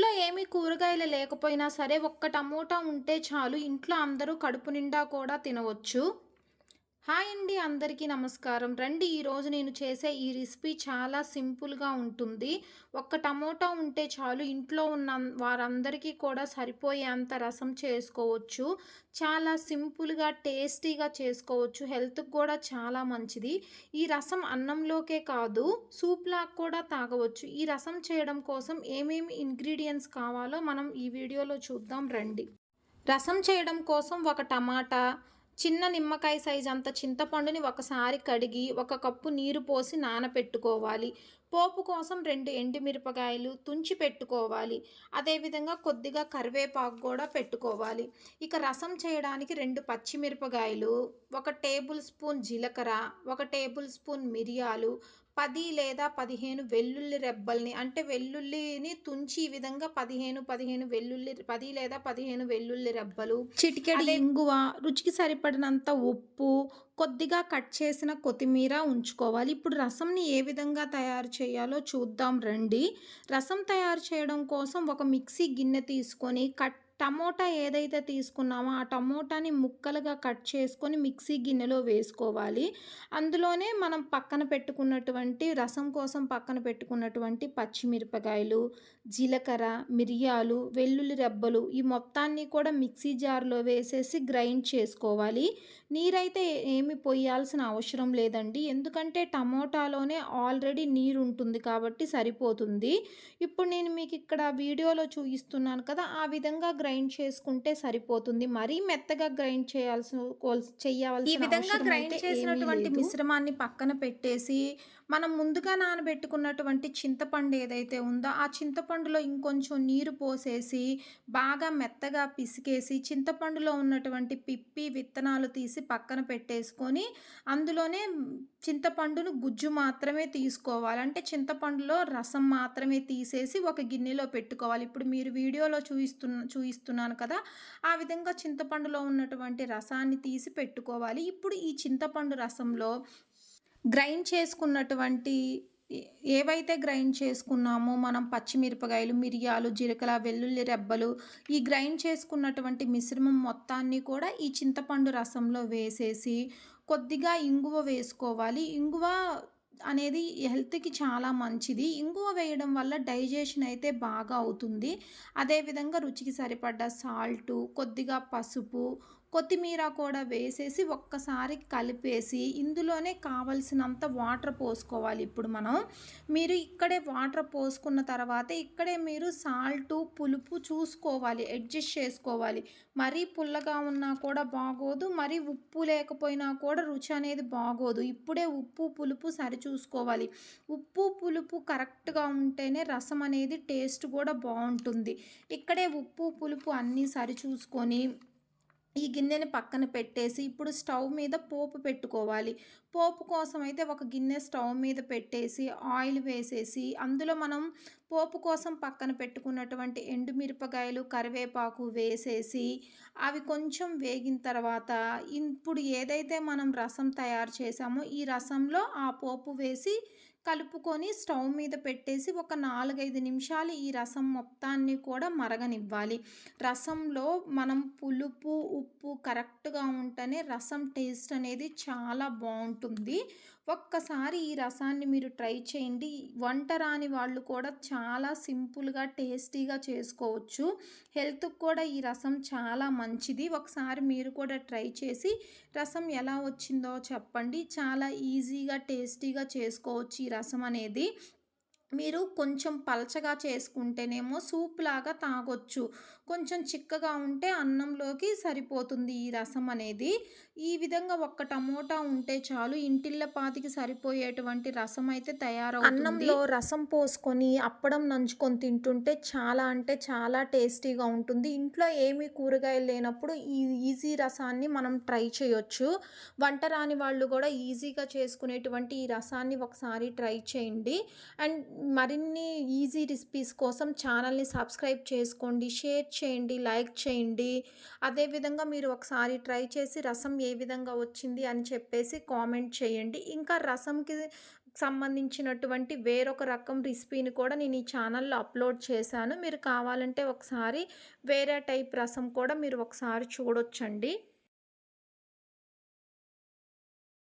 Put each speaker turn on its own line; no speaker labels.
ఇంట్లో ఏమీ కూరగాయలు లేకపోయినా సరే ఒక్క టమోటా ఉంటే చాలు ఇంట్లో అందరూ కడుపు నిండా కూడా తినవచ్చు. హాయ్ అండి అందరికీ నమస్కారం. రండి ఈరోజు నేను చేసే ఈ రెసిపీ చాలా సింపుల్గా ఉంటుంది. ఒక్క టమోటా ఉంటే చాలు ఇంట్లో ఉన్న వారందరికీ కూడా సరిపోయేంత రసం చేసుకోవచ్చు. చాలా సింపుల్గా టేస్టీగా చేసుకోవచ్చు. హెల్త్కి కూడా చాలా మంచిది. ఈ రసం అన్నంలోకే కాదు సూప్లాగా కూడా తాగవచ్చు. ఈ రసం చేయడం కోసం ఏమేమి ఇంగ్రీడియంట్స్ కావాలో మనం ఈ వీడియోలో చూద్దాం. రండి. రసం చేయడం కోసం ఒక టమాటా చిన్న నిమ్మకాయ సైజ్ అంత చింతపండుని ఒకసారి కడిగి ఒక కప్పు నీరు పోసి నానపెట్టుకోవాలి. పోపు కోసం రెండు ఎండుమిరపకాయలు తుంచి పెట్టుకోవాలి. అదేవిధంగా కొద్దిగా కరివేపాకు కూడా పెట్టుకోవాలి. ఇక రసం చేయడానికి రెండు పచ్చిమిరపకాయలు ఒక టేబుల్ స్పూన్ జీలకర్ర ఒక టేబుల్ స్పూన్ మిరియాలు పది లేదా పదిహేను వెల్లుల్లి రెబ్బల్ని అంటే వెల్లుల్లిని తుంచి ఈ విధంగా పదిహేను పదిహేను వెల్లుల్లి పది లేదా పదిహేను వెల్లుల్లి రెబ్బలు చిటికెడు ఇంగువ రుచికి సరిపడినంత ఉప్పు కొద్దిగా కట్ చేసిన కొత్తిమీర ఉంచుకోవాలి. ఇప్పుడు రసంని ఏ విధంగా తయారు చేయాలో చూద్దాం రండి. రసం తయారు చేయడం కోసం ఒక మిక్సీ గిన్నె తీసుకొని కట్ టమోటా ఏదైతే తీసుకున్నామో ఆ టమోటాని ముక్కలుగా కట్ చేసుకొని మిక్సీ గిన్నెలో వేసుకోవాలి. అందులోనే మనం పక్కన పెట్టుకున్నటువంటి రసం కోసం పక్కన పెట్టుకున్నటువంటి పచ్చిమిరపకాయలు జీలకర్ర మిరియాలు వెల్లుల్లి రెబ్బలు ఈ మొత్తాన్ని కూడా మిక్సీ జార్లో వేసేసి గ్రైండ్ చేసుకోవాలి. నీరైతే ఏమి పొయ్యాల్సిన అవసరం లేదండి. ఎందుకంటే టమోటాలోనే ఆల్రెడీ నీరు ఉంటుంది కాబట్టి సరిపోతుంది. ఇప్పుడు నేను మీకు ఇక్కడ వీడియోలో చూపిస్తున్నాను కదా ఆ విధంగా గ్రైండ్ చేసుకుంటే సరిపోతుంది. మరీ మెత్తగా గ్రైండ్ చేయాల్సిన చేయవలసిన ఈ విధంగా గ్రైండ్ చేసినటువంటి మిశ్రమాన్ని పక్కన పెట్టేసి మనం ముందుగా నానబెట్టుకున్నటువంటి చింతపండు ఏదైతే ఉందో ఆ చింతపండులో ఇంకొంచెం నీరు పోసేసి బాగా మెత్తగా పిసికేసి చింతపండులో ఉన్నటువంటి పిప్పి విత్తనాలు తీసి పక్కన పెట్టేసుకొని అందులోనే చింతపండును గుజ్జు మాత్రమే తీసుకోవాలి. అంటే చింతపండులో రసం మాత్రమే తీసేసి ఒక గిన్నెలో పెట్టుకోవాలి. ఇప్పుడు మీరు వీడియోలో చూపిస్తున్న చూపిస్తున్నాను కదా ఆ విధంగా చింతపండులో ఉన్నటువంటి రసాన్ని తీసి పెట్టుకోవాలి. ఇప్పుడు ఈ చింతపండు రసంలో గ్రైండ్ చేసుకున్నటువంటి ఏవైతే గ్రైండ్ చేసుకున్నామో మనం పచ్చిమిరపకాయలు మిరియాలు జీలకల వెల్లుల్లి రెబ్బలు ఈ గ్రైండ్ చేసుకున్నటువంటి మిశ్రమం మొత్తాన్ని కూడా ఈ చింతపండు రసంలో వేసేసి కొద్దిగా ఇంగువ వేసుకోవాలి. ఇంగువ అనేది హెల్త్కి చాలా మంచిది. ఇంగువ వేయడం వల్ల డైజెషన్ అయితే బాగా అవుతుంది. అదేవిధంగా రుచికి సరిపడ్డ సాల్టు కొద్దిగా పసుపు కొత్తిమీర కూడా వేసేసి ఒక్కసారి కలిపేసి ఇందులోనే కావలసినంత వాటర్ పోసుకోవాలి ఇప్పుడు మనం. మీరు ఇక్కడే వాటర్ పోసుకున్న తర్వాత ఇక్కడే మీరు సాల్టు పులుపు చూసుకోవాలి అడ్జస్ట్ చేసుకోవాలి. మరీ పుల్లగా ఉన్నా కూడా బాగోదు మరీ ఉప్పు లేకపోయినా కూడా రుచి అనేది బాగోదు. ఇప్పుడే ఉప్పు పులుపు సరి చూసుకోవాలి ఉప్పు పులుపు కరెక్ట్గా ఉంటేనే రసం అనేది టేస్ట్ కూడా బాగుంటుంది. ఇక్కడే ఉప్పు పులుపు అన్నీ సరి చూసుకొని ఈ గిన్నెని పక్కన పెట్టేసి ఇప్పుడు స్టవ్ మీద పోపు పెట్టుకోవాలి. పోపు కోసం అయితే ఒక గిన్నె స్టవ్ మీద పెట్టేసి ఆయిల్ వేసేసి అందులో మనం పోపు కోసం పక్కన పెట్టుకున్నటువంటి ఎండుమిరపకాయలు కరివేపాకు వేసేసి అవి కొంచెం వేగిన తర్వాత ఇప్పుడు ఏదైతే మనం రసం తయారు చేసామో ఈ రసంలో ఆ పోపు వేసి కలుపుకొని స్టవ్ మీద పెట్టేసి ఒక నాలుగైదు నిమిషాలు ఈ రసం మొత్తాన్ని కూడా మరగనివ్వాలి. రసంలో మనం పులుపు ఉప్పు కరెక్ట్గా ఉంటేనే రసం టేస్ట్ అనేది చాలా బాగుంటుంది. ఒక్కసారి ఈ రసాన్ని మీరు ట్రై చేయండి. వంట రాని వాళ్ళు కూడా చాలా సింపుల్గా టేస్టీగా చేసుకోవచ్చు. హెల్త్కి కూడా ఈ రసం చాలా మంచిది. ఒకసారి మీరు కూడా ట్రై చేసి రసం ఎలా వచ్చిందో చెప్పండి. చాలా ఈజీగా టేస్టీగా చేసుకోవచ్చు ఈ రసం అనేది. మీరు కొంచెం పలచగా చేసుకుంటేనేమో సూప్ లాగా తాగొచ్చు. కొంచెం చిక్కగా ఉంటే అన్నంలోకి సరిపోతుంది ఈ రసం అనేది. ఈ విధంగా ఒక్క టమోటా ఉంటే చాలు ఇంటిళ్ళ పాతికి సరిపోయేటువంటి రసం అయితే తయారవుతుంది. అన్నంలో రసం పోసుకొని అప్పడం నంచుకొని తింటుంటే చాలా అంటే చాలా టేస్టీగా ఉంటుంది. ఇంట్లో ఏమీ కూరగాయలు లేనప్పుడు ఈ ఈజీ రసాన్ని మనం ట్రై చేయొచ్చు. వంట రాని వాళ్ళు కూడా ఈజీగా చేసుకునేటువంటి ఈ రసాన్ని ఒకసారి ట్రై చేయండి. అండ్ మరిన్ని ఈజీ రెసిపీస్ కోసం ఛానల్ని సబ్స్క్రైబ్ చేసుకోండి. షేర్ చేయండి లైక్ చేయండి. అదేవిధంగా మీరు ఒకసారి ట్రై చేసి రసం ఏ విధంగా వచ్చింది అని చెప్పేసి కామెంట్ చేయండి. ఇంకా రసంకి సంబంధించినటువంటి వేరొక రకం రెసిపీని కూడా నేను ఈ ఛానల్లో అప్లోడ్ చేశాను. మీరు కావాలంటే ఒకసారి వేరే టైప్ రసం కూడా మీరు ఒకసారి చూడొచ్చండి.